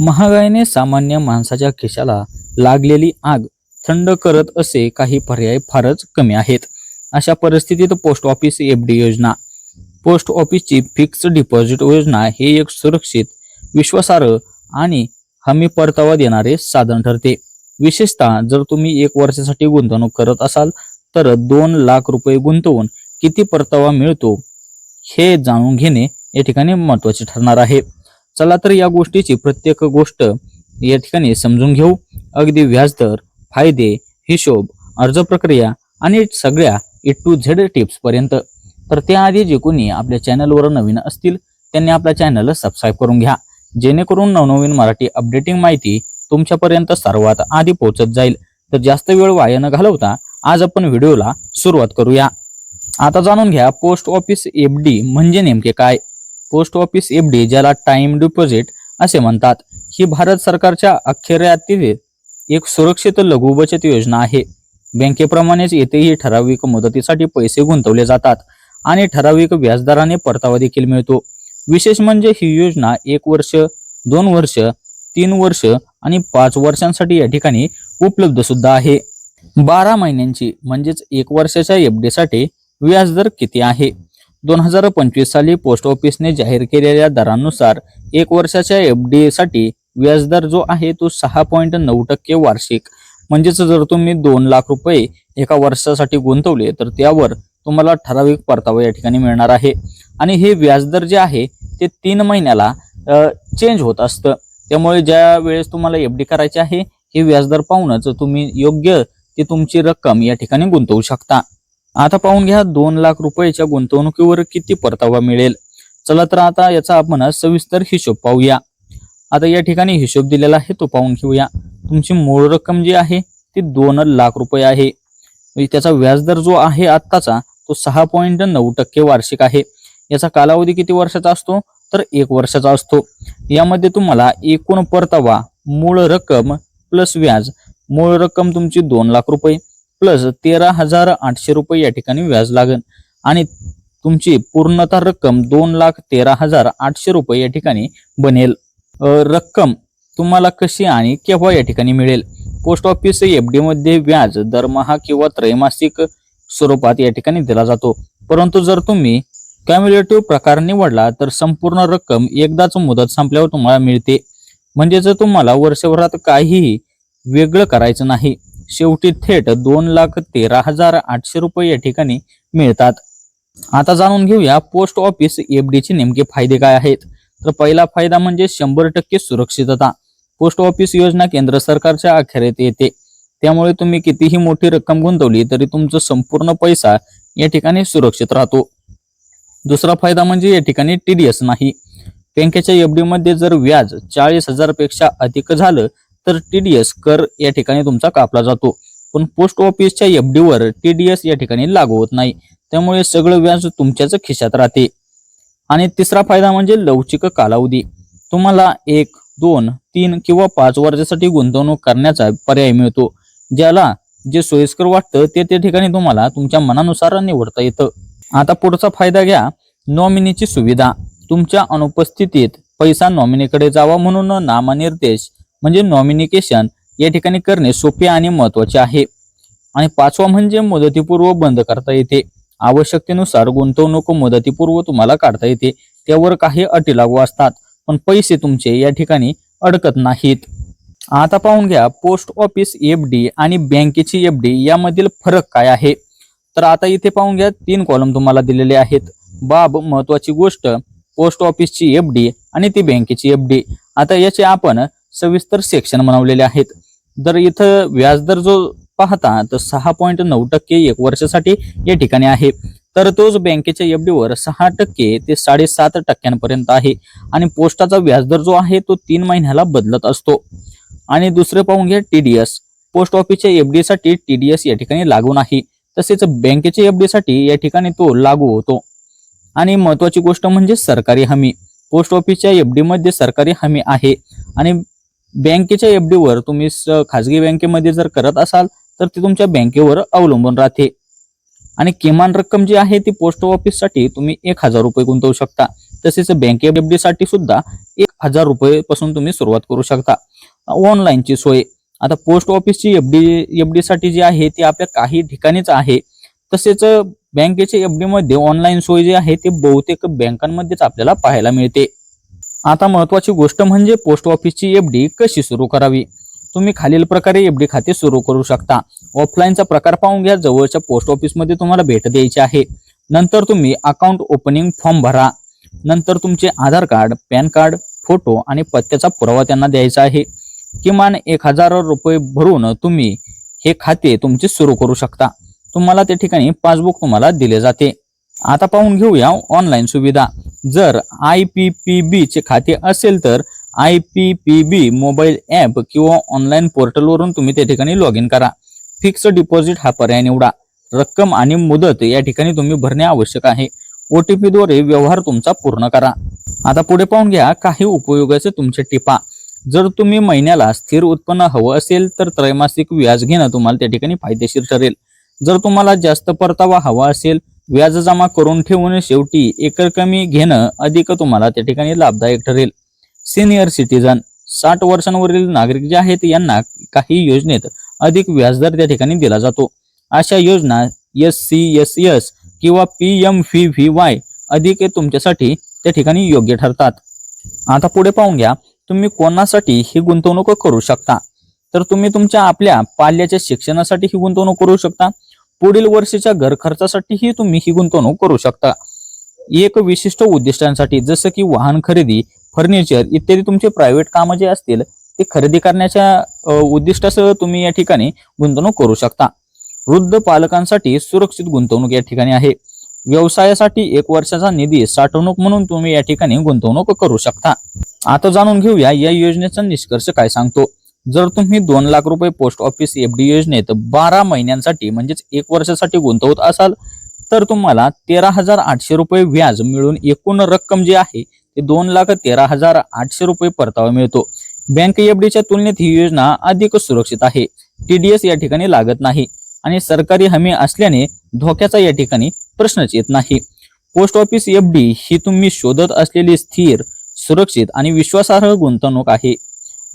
महागाईने सामान्य माणसाच्या खिशाला लागलेली आग थंड करत असे काही पर्याय फारच कमी आहेत. अशा परिस्थितीत पोस्ट ऑफिस एफ डी योजना पोस्ट ऑफिसची फिक्स डिपॉझिट योजना हे एक सुरक्षित विश्वासार्ह आणि हमी परतावा देणारे साधन ठरते. विशेषतः जर तुम्ही एक वर्षासाठी गुंतवणूक करत असाल तर दोन लाख रुपये गुंतवून किती परतावा मिळतो हे जाणून घेणे या ठिकाणी महत्त्वाचे ठरणार आहे. चला तर या गोष्टीची प्रत्येक गोष्ट या ठिकाणी समजून घेऊ. अगदी व्याजदर फायदे हिशोब अर्ज प्रक्रिया आणि सगळ्या ए टू झेड टिप्स पर्यंत. तर त्याआधी जे कोणी आपल्या चॅनलवर नवीन असतील त्यांनी आपल्या चॅनल सबस्क्राईब करून घ्या. जेणेकरून नवनवीन मराठी अपडेटिंग माहिती तुमच्यापर्यंत सर्वात आधी पोहोचत जाईल. तर जास्त वेळ वाया न घालवता आज आपण व्हिडिओला सुरुवात करूया. आता जाणून घ्या पोस्ट ऑफिस एफ डी म्हणजे नेमके काय? पोस्ट ऑफिस एफ डी ज्याला टाइम डिपॉझिट असे म्हणतात. ही भारत सरकारच्या अखेऱ्यातील एक सुरक्षित लघु बचत योजना आहे. बँकेप्रमाणेच येथेही ठराविक मुदतीसाठी पैसे गुंतवले जातात आणि ठराविक व्याजदराने परतावा देखील मिळतो. विशेष म्हणजे ही योजना एक वर्ष दोन वर्ष तीन वर्ष आणि पाच वर्षांसाठी या ठिकाणी उपलब्ध सुद्धा आहे. बारा महिन्यांची म्हणजेच एक वर्षाच्या एफ व्याजदर किती आहे? दोन हजार पंचवीस साली पोस्ट ऑफिसने जाहीर केलेल्या दरानुसार एक वर्षाच्या एफ डीसाठी व्याजदर जो आहे तो सहा पॉईंट नऊ टक्के वार्षिक. म्हणजेच जर तुम्ही दोन लाख रुपये एका वर्षासाठी गुंतवले तर त्यावर तुम्हाला ठराविक परतावा या ठिकाणी मिळणार आहे. आणि हे व्याजदर जे आहे ते तीन महिन्याला चेंज होत असतं. त्यामुळे ज्या वेळेस तुम्हाला एफ डी करायची आहे हे व्याजदर पाहूनच तुम्ही योग्य ती तुमची रक्कम या ठिकाणी गुंतवू शकता. आता पाहून घ्या दोन लाख रुपयाच्या गुंतवणुकीवर किती परतावा मिळेल. चला तर आता याचा आपण सविस्तर हिशोब पाहूया. आता या ठिकाणी हिशोब दिलेला आहे तो पाहून घेऊया. तुमची मूळ रक्कम जी आहे ती दोन लाख रुपये आहे. त्याचा व्याजदर जो आहे आत्ताचा तो सहा पॉईंट नऊ टक्के वार्षिक आहे. याचा कालावधी किती वर्षाचा असतो? तर एक वर्षाचा असतो. यामध्ये तुम्हाला एकूण परतावा मूळ रक्कम प्लस व्याज मूळ रक्कम तुमची दोन लाख रुपये. प्लस तेरा हजार आठशे रुपये या ठिकाणी व्याज लागेल. आणि तुमची पूर्णतः रक्कम दोन लाख तेरा हजार आठशे रुपये या ठिकाणी बनेल. रक्कम तुम्हाला कशी आणि केव्हा या ठिकाणी मिळेल? पोस्ट ऑफिस एफ डी मध्ये व्याज दरमहा किंवा त्रैमासिक स्वरूपात या ठिकाणी दिला जातो. परंतु जर तुम्ही कॅम्युलेटिव्ह प्रकार निवडला तर संपूर्ण रक्कम एकदाच मुदत संपल्यावर तुम्हाला मिळते. म्हणजेच तुम्हाला वर्षभरात काहीही वेगळं करायचं नाही. शेवटी थेट दोन लाख तेरा हजार आठशे रुपये या ठिकाणी मिळतात. आता जाणून घेऊया पोस्ट ऑफिस एफडीचे चे नेमके फायदे काय आहेत. तर पहिला फायदा म्हणजे शंभर टक्के सुरक्षितता. पोस्ट ऑफिस योजना केंद्र सरकारच्या अखेरीत येते. त्यामुळे तुम्ही कितीही मोठी रक्कम गुंतवली तरी तुमचा संपूर्ण पैसा या ठिकाणी सुरक्षित राहतो. दुसरा फायदा म्हणजे या ठिकाणी टीडीएस नाही. बँकेच्या एफडी मध्ये जर व्याज चाळीस हजारपेक्षा अधिक झालं तर टीडीएस कर या ठिकाणी तुमचा कापला जातो. पण पोस्ट ऑफिसच्या एफ डी वर टीडीएस या ठिकाणी लागू होत नाही. त्यामुळे सगळं व्याज तुमच्याच खिशात राहते. आणि तिसरा फायदा म्हणजे लवचिक कालावधी. तुम्हाला एक दोन तीन किंवा पाच वर्षासाठी गुंतवणूक करण्याचा पर्याय मिळतो. ज्याला जे सोयीस्कर वाटतं ते त्या ठिकाणी तुम्हाला तुमच्या मनानुसार निवडता येतं. आता पुढचा फायदा घ्या नॉमिनीची सुविधा. तुमच्या अनुपस्थितीत पैसा नॉमिनीकडे जावा म्हणून नामनिर्देश म्हणजे नॉमिनिकेशन या ठिकाणी करणे सोपे आणि महत्त्वाचे आहे. आणि पाचवा म्हणजे मुदतीपूर्व बंद करता येते. आवश्यकतेनुसार गुंतवणूक मुदतीपूर्व तुम्हाला काढता येते. त्यावर काही अटी लागू असतात पण पैसे तुमचे या ठिकाणी अडकत नाहीत. आता पाहून घ्या पोस्ट ऑफिस एफ डी आणि बँकेची एफ डी यामधील फरक काय आहे? तर आता इथे पाहून घ्या तीन कॉलम तुम्हाला दिलेले आहेत. बाब महत्वाची गोष्ट पोस्ट ऑफिसची एफ डी आणि ती बँकेची एफ डी आता याचे आपण सविस्तर सेक्शन बनवलेले आहेत. जर इथं व्याजदर जो पाहता तर सहा पॉईंट नऊ टक्के एक वर्षासाठी या ठिकाणी आहे. तर तोच बँकेच्या एफ वर सहा टक्के ते साडेसात टक्क्यांपर्यंत आहे. आणि पोस्टाचा व्याजदर जो आहे तो तीन महिन्याला बदलत असतो. आणि दुसरे पाहून घ्या टीडीएस पोस्ट ऑफिसच्या एफ डी साठी टीडीएस या ठिकाणी लागू नाही. तसेच बँकेच्या एफ डी साठी या ठिकाणी तो लागू होतो. आणि महत्वाची गोष्ट म्हणजे सरकारी हमी. पोस्ट ऑफिसच्या एफ डी मध्ये सरकारी हमी आहे. आणि बँकेच्या एफ डी वर तुम्ही खाजगी बँकेमध्ये जर करत असाल तर ती तुमच्या बँकेवर अवलंबून राहते. आणि किमान रक्कम जी आहे ती पोस्ट ऑफिससाठी तुम्ही एक हजार रुपये गुंतवू शकता. तसेच बँके एफ डी साठी सुद्धा एक हजार रुपये पासून तुम्ही सुरुवात करू शकता. ऑनलाईनची सोय. आता पोस्ट ऑफिसची एफ डी एफ डी साठी जी आहे ती आपल्या काही ठिकाणीच आहे. तसेच बँकेच्या एफ डी मध्ये ऑनलाईन सोय जी आहे ती बहुतेक बँकांमध्येच आपल्याला पाहायला मिळते. आता महत्वाची गोष्ट म्हणजे पोस्ट ऑफिसची एफ डी कशी सुरू करावी? तुम्ही खालील प्रकारे एफ डी खाते सुरू करू शकता. ऑफलाईनचा प्रकार पाहून घ्या. जवळच्या पोस्ट ऑफिसमध्ये तुम्हाला भेट द्यायची आहे. नंतर तुम्ही अकाउंट ओपनिंग फॉर्म भरा. नंतर तुमचे Aadhaar card PAN card photo आणि पत्त्याचा पुरावा त्यांना द्यायचा आहे. किमान एक हजार रुपये भरून तुम्ही हे खाते तुमचे सुरू करू शकता. तुम्हाला त्या ठिकाणी पासबुक तुम्हाला दिले जाते. आता पाहून घेऊया ऑनलाईन सुविधा. जर आय पी पी बी चे खाते असेल तर I P P B mobile app किंवा ऑनलाईन पोर्टलवरून तुम्ही त्या ठिकाणी लॉग इन करा. फिक्स डिपॉझिट हा पर्याय निवडा. रक्कम आणि मुदत या ठिकाणी तुम्ही भरणे आवश्यक आहे. ओ टी पीद्वारे व्यवहार तुमचा पूर्ण करा. आता पुढे पाहून घ्या काही उपयोगाचे तुमचे टिपा. जर तुम्ही महिन्याला स्थिर उत्पन्न हवं असेल तर त्रैमासिक व्याज घेणं तुम्हाला त्या ठिकाणी फायदेशीर ठरेल. जर तुम्हाला जास्त परतावा हवा असेल व्याज जमा करून ठेवून शेवटी एकरकमी घेणं अधिक तुम्हाला त्या ठिकाणी लाभदायक ठरेल. सिनियर सिटीजन साठ वर्षांवरील नागरिक जे आहेत यांना काही योजनेत अधिक व्याजदर त्या ठिकाणी दिला जातो. अशा योजना एस सी एस एस किंवा P M V V Y अधिक तुमच्यासाठी त्या ठिकाणी योग्य ठरतात. आता पुढे पाहून घ्या तुम्ही कोणासाठी ही गुंतवणूक करू शकता? तर तुम्ही तुमच्या आपल्या पाल्याच्या शिक्षणासाठी ही गुंतवणूक करू शकता. पुढील वर्षीच्या घर खर्चासाठीही तुम्ही ही गुंतवणूक करू शकता. एक विशिष्ट उद्दिष्टांसाठी जसं की वाहन खरेदी फर्निचर इत्यादी तुमचे प्रायव्हेट कामं जे असतील ते खरेदी करण्याच्या उद्दिष्टासह तुम्ही या ठिकाणी गुंतवणूक करू शकता. वृद्ध पालकांसाठी सुरक्षित गुंतवणूक या ठिकाणी आहे. व्यवसायासाठी एक वर्षाचा निधी साठवणूक म्हणून तुम्ही या ठिकाणी गुंतवणूक करू शकता. आता जाणून घेऊया या योजनेचा निष्कर्ष काय सांगतो. जर तुम्ही दोन लाख रुपये पोस्ट ऑफिस एफ डी योजनेत बारा महिन्यांसाठी म्हणजेच एक वर्षासाठी गुंतवत असाल तर तुम्हाला तेरा हजार आठशे रुपये व्याज मिळून एकूण रक्कम जी आहे ते दोन लाख तेरा हजार आठशे रुपये परतावा मिळतो. बँक एफडीच्या तुलनेत ही योजना अधिक सुरक्षित आहे. टीडीएस या ठिकाणी लागत नाही आणि सरकारी हमी असल्याने धोक्याचा या ठिकाणी प्रश्नच येत नाही. पोस्ट ऑफिस एफ डी ही तुम्ही शोधत असलेली स्थिर सुरक्षित आणि विश्वासार्ह गुंतवणूक आहे.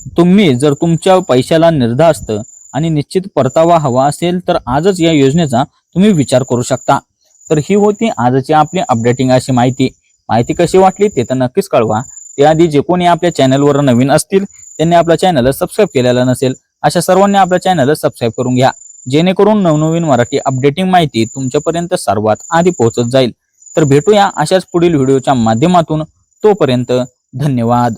तुम्ही जर तुमच्या पैशाला निर्धास्त आणि निश्चित परतावा हवा असेल तर आजच या योजनेचा तुम्ही विचार करू शकता. तर ही होती आजची आपली अपडेटिंग अशी माहिती. माहिती कशी वाटली ते तर नक्कीच कळवा. त्याआधी जे कोणी आपल्या चॅनलवर नवीन असतील त्यांनी आपल्या चॅनल सबस्क्राईब केलेला नसेल अशा सर्वांनी आपल्या चॅनल सबस्क्राईब करून घ्या. जेणेकरून नवनवीन मराठी अपडेटिंग माहिती तुमच्यापर्यंत सर्वात आधी पोहोचत जाईल. तर भेटूया अशाच पुढील व्हिडिओच्या माध्यमातून. तोपर्यंत धन्यवाद.